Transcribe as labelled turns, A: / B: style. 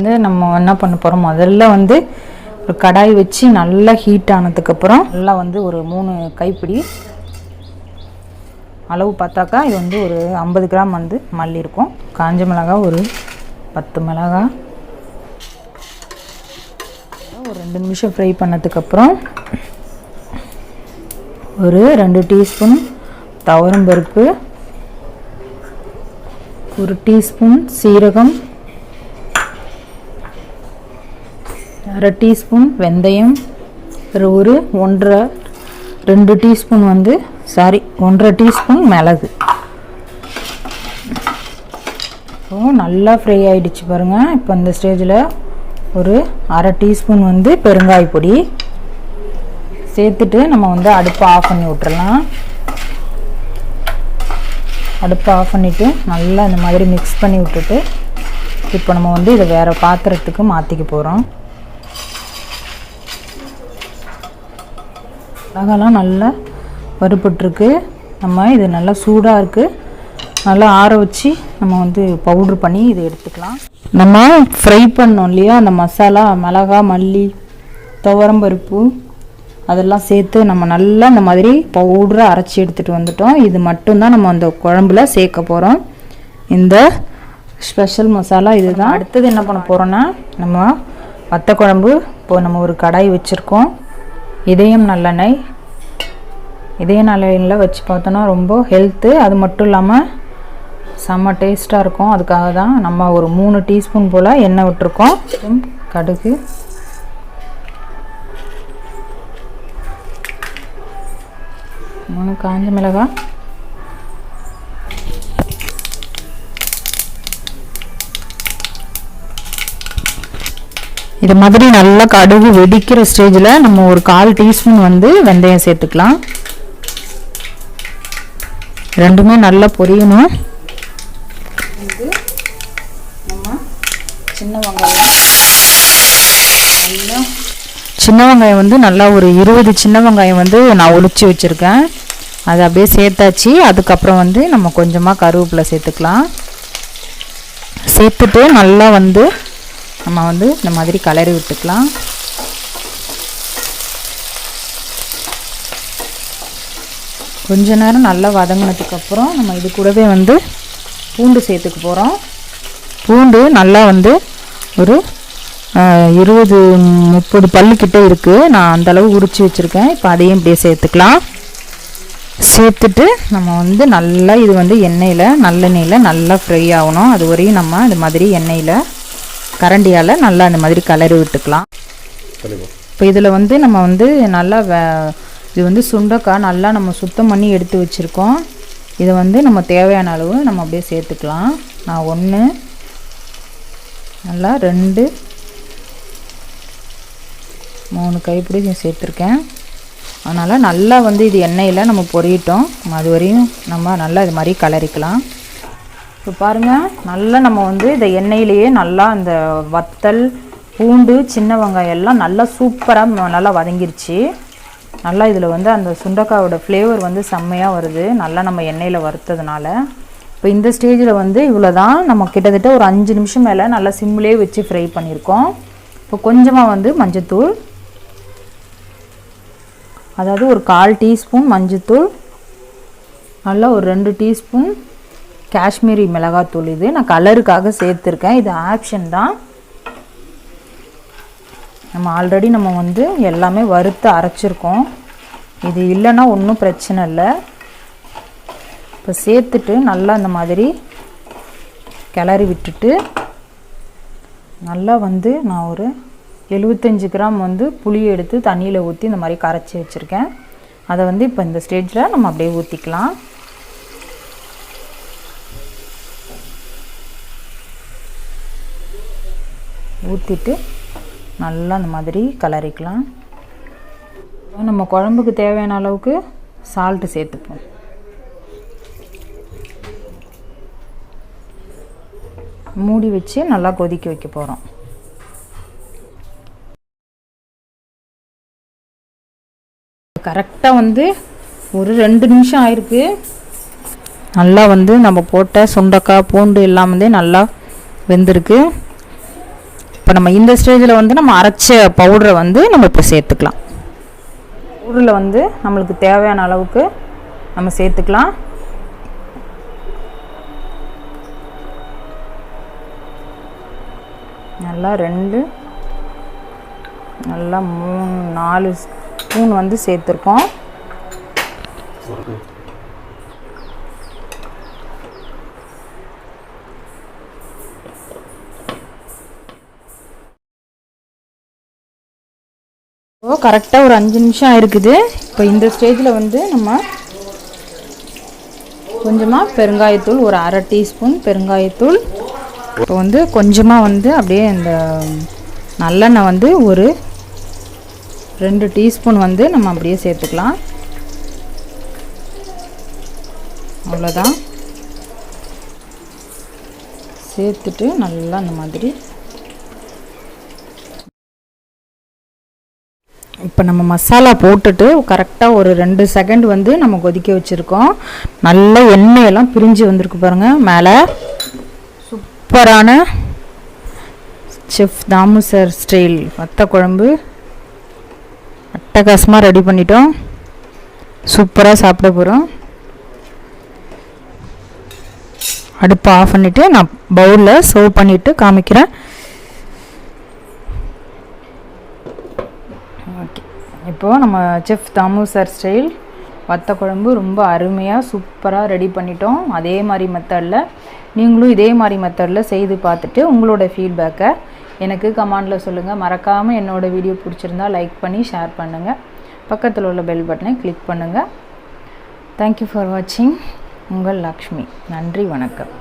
A: வந்து நம்ம என்ன பண்ண போகிறோம் முதல்ல வந்து ஒரு கடாய் வச்சு நல்லா ஹீட் ஆனதுக்கப்புறம் நல்லா வந்து ஒரு மூணு கைப்பிடி அளவு பார்த்தாக்கா இது வந்து ஒரு ஐம்பது கிராம் வந்து மல்லி இருக்கும். காஞ்ச மிளகாய் ஒரு பத்து மிளகாய் ஒரு ரெண்டு நிமிஷம் ஃப்ரை பண்ணதுக்கப்புறம் ஒரு ரெண்டு டீஸ்பூன் துவரம்பருப்பு ஒரு டீஸ்பூன் சீரகம் அரை டீஸ்பூன் வெந்தயம் ஒரு ஒரு ஒன்றரை ரெண்டு டீஸ்பூன் வந்து சாரி ஒன்றரை டீஸ்பூன் மிளகு. இப்போ நல்லா ஃப்ரை ஆகிடுச்சு பாருங்கள் இப்போ இந்த ஸ்டேஜில் ஒரு அரை டீஸ்பூன் வந்து பெருங்காய பொடி சேர்த்துட்டு நம்ம வந்து அடுப்பை ஆஃப் பண்ணி விட்டுறலாம். அடுப்பை ஆஃப் பண்ணிவிட்டு நல்லா இந்த மாதிரி மிக்ஸ் பண்ணி விட்டுட்டு இப்போ நம்ம வந்து இதை வேறு பாத்திரத்துக்கு மாற்றிக்க போகிறோம் மிளகாலாம் நல்லா வறுபட்டுருக்கு. நம்ம இது நல்லா சூடாக இருக்குது நல்லா ஆற வச்சு நம்ம வந்து பவுட்ரு பண்ணி இதை எடுத்துக்கலாம். நம்ம ஃப்ரை பண்ணோம் இல்லையா? அந்த மசாலா மிளகா மல்லி துவரம்பருப்பு அதெல்லாம் சேர்த்து நம்ம நல்லா இந்த மாதிரி பவுடரை அரைச்சி எடுத்துகிட்டு வந்துட்டோம். இது மட்டும்தான் நம்ம அந்த குழம்புல சேர்க்க போகிறோம் இந்த ஸ்பெஷல் மசாலா இதுதான். அடுத்தது என்ன பண்ண போகிறோன்னா நம்ம வத்த குழம்பு இப்போ நம்ம ஒரு கடாய் வச்சுருக்கோம். இதயம் நல்லெண்ணெய். இதய நல்லெண்ணெயில் வச்சு பார்த்தோன்னா ரொம்ப ஹெல்த்து அது மட்டும் இல்லாமல் செம்ம டேஸ்ட்டாக இருக்கும். அதுக்காக தான் நம்ம ஒரு மூணு டீஸ்பூன் போல் எண்ணெய் விட்டுருக்கோம். கடுகு. மூணு காஞ்ச மிளகாய். இது மாதிரி நல்லா கடுகு வெடிக்கிற ஸ்டேஜில் நம்ம ஒரு கால் டீஸ்பூன் வந்து வெந்தயம் சேர்த்துக்கலாம். ரெண்டுமே நல்லா பொரியணும். சின்ன வெங்காயம். நல்லா சின்ன வெங்காயம் வந்து நல்லா ஒரு இருபது சின்ன வெங்காயம் வந்து நான் ஒளிச்சு வச்சுருக்கேன். அது அப்படியே சேர்த்தாச்சு. அதுக்கப்புறம் வந்து நம்ம கொஞ்சமாக கருவேப்பிலை சேர்த்துக்கலாம். சேர்த்துட்டு நல்லா வந்து நம்ம வந்து இந்த மாதிரி கலரி விட்டுக்கலாம். கொஞ்ச நேரம் நல்லா வதங்கினதுக்கப்புறம் நம்ம இது கூடவே வந்து பூண்டு சேர்த்துக்க போகிறோம் பூண்டு நல்லா வந்து ஒரு இருபது முப்பது பல்லுக்கிட்ட இருக்குது நான் அந்தளவு உரித்து வச்சுருக்கேன். இப்போ அதையும் இப்படியே சேர்த்துக்கலாம். சேர்த்துட்டு நம்ம வந்து நல்லா இது வந்து எண்ணெயில் நல்லெண்ணெயில் நல்லா ஃப்ரை ஆகணும். அது வரையும் நம்ம இது மாதிரி எண்ணெயில் கரண்டியால் நல்லா அந்த மாதிரி கலரி விட்டுக்கலாம். இப்போ இதில் வந்து நம்ம வந்து நல்லா வே இது வந்து சுண்டக்காய் நல்லா நம்ம சுத்தம் பண்ணி எடுத்து வச்சுருக்கோம். இதை வந்து நம்ம தேவையான அளவு நம்ம அப்படியே சேர்த்துக்கலாம். நான் ஒன்று நல்லா ரெண்டு மூணு கைப்பிடி சேர்த்துருக்கேன். அதனால் நல்லா வந்து இது எண்ணெயில் நம்ம பொரியட்டும். அது வரையும் நம்ம நல்லா இது மாதிரி கலரிக்கலாம். இப்போ பாருங்கள் நல்லா நம்ம வந்து இந்த எண்ணெயிலேயே நல்லா அந்த வத்தல் பூண்டு சின்ன வெங்காயம் எல்லாம் நல்லா சூப்பராக நல்லா வதங்கிருச்சு. நல்லா இதில் வந்து அந்த சுண்டக்காயோட ஃப்ளேவர் வந்து செம்மையாக வருது. நல்லா நம்ம எண்ணெயில் வறுத்ததுனால. இப்போ இந்த ஸ்டேஜில் வந்து இவ்வளோ தான் நம்ம கிட்டத்தட்ட ஒரு அஞ்சு நிமிஷம் மேலே நல்லா சிம்லேயே வச்சு ஃப்ரை பண்ணியிருக்கோம். இப்போ கொஞ்சமாக வந்து மஞ்சத்தூள். அதாவது ஒரு கால் டீஸ்பூன் மஞ்சத்தூள். நல்லா ஒரு ரெண்டு டீஸ்பூன் காஷ்மீரி மிளகாத்தூள் இது. நான் கலருக்காக சேர்த்துருக்கேன். இது ஆப்ஷன் தான். நம்ம ஆல்ரெடி நம்ம வந்து எல்லாமே வறுத்து அரைச்சிருக்கோம். இது இல்லைன்னா ஒன்றும் பிரச்சனை இல்லை. இப்போ சேர்த்துட்டு நல்லா இந்த மாதிரி கிளறி விட்டுட்டு நல்லா வந்து நான் ஒரு எழுபத்தஞ்சு கிராம் வந்து புளி எடுத்து தண்ணியில் ஊற்றி இந்த மாதிரி கரைச்சி வச்சுருக்கேன். அதை வந்து இப்போ இந்த ஸ்டேஜில் நம்ம அப்படியே ஊற்றிக்கலாம் ஊற்றிட்டு நல்லா அந்த மாதிரி கலரிக்கலாம். நம்ம குழம்புக்கு தேவையான அளவுக்கு சால்ட்டு சேர்த்துப்போம். மூடி வச்சு நல்லா கொதிக்க வைக்க போகிறோம் கரெக்டாக வந்து ஒரு ரெண்டு நிமிஷம் ஆயிருக்கு. நல்லா வந்து நம்ம போட்ட சுண்டக்காய் பூண்டு எல்லாம் வந்து நல்லா வெந்திருக்கு. இப்போ நம்ம இந்த ஸ்டேஜில் வந்து நம்ம அரைச்ச பவுடரை வந்து நம்ம இப்போ சேர்த்துக்கலாம். பவுடரில் வந்து நம்மளுக்கு தேவையான அளவுக்கு நம்ம சேர்த்துக்கலாம். நல்லா ரெண்டு நல்லா மூணு நாலு ஸ்பூன் வந்து சேர்த்துருக்கோம். கரெக்டாக ஒரு அஞ்சு நிமிஷம் ஆயிருக்குது. இப்போ இந்த ஸ்டேஜில் வந்து நம்ம கொஞ்சமாக பெருங்காயத்தூள் ஒரு அரை டீஸ்பூன் பெருங்காயத்தூள். இப்போ வந்து கொஞ்சமாக வந்து அப்படியே இந்த நல்லெண்ணெய் வந்து ஒரு ரெண்டு டீஸ்பூன் வந்து நம்ம அப்படியே சேர்த்துக்கலாம். அவ்வளோதான் சேர்த்துட்டு நல்லா அந்த மாதிரி இப்போ நம்ம மசாலா போட்டுட்டு கரெக்டாக ஒரு ரெண்டு செகண்ட் வந்து நம்ம கொதிக்க வச்சுருக்கோம். நல்ல எண்ணெயெல்லாம் பிரிஞ்சு வந்திருக்கு பாருங்கள் மேலே சூப்பரான செஃப் தாமு சார் ஸ்டைல் வத்த குழம்பு. அட்டகாசமாக ரெடி பண்ணிட்டோம். சூப்பராக சாப்பிட போகிறோம் அடுப்பை ஆஃப் பண்ணிவிட்டு நான் பவுலில் சர்வ் பண்ணிவிட்டு காமிக்கிறேன். ஓகே. இப்போது நம்ம செஃப் தாமு சார் ஸ்டைல். வத்த குழம்பு ரொம்ப அருமையாக சூப்பராக ரெடி பண்ணிட்டோம். அதே மாதிரி மெத்தடில் நீங்களும் இதே மாதிரி மெத்தடில் செய்து பார்த்துட்டு உங்களோட ஃபீட்பேக்கை எனக்கு கமெண்டில் சொல்லுங்கள் மறக்காமல் என்னோடய வீடியோ பிடிச்சிருந்தா லைக் பண்ணி ஷேர் பண்ணுங்கள் பக்கத்தில் உள்ள பெல் பட்டனை கிளிக் பண்ணுங்கள் தேங்க்யூ ஃபார் வாட்சிங் உங்கள் லக்ஷ்மி. நன்றி வணக்கம்.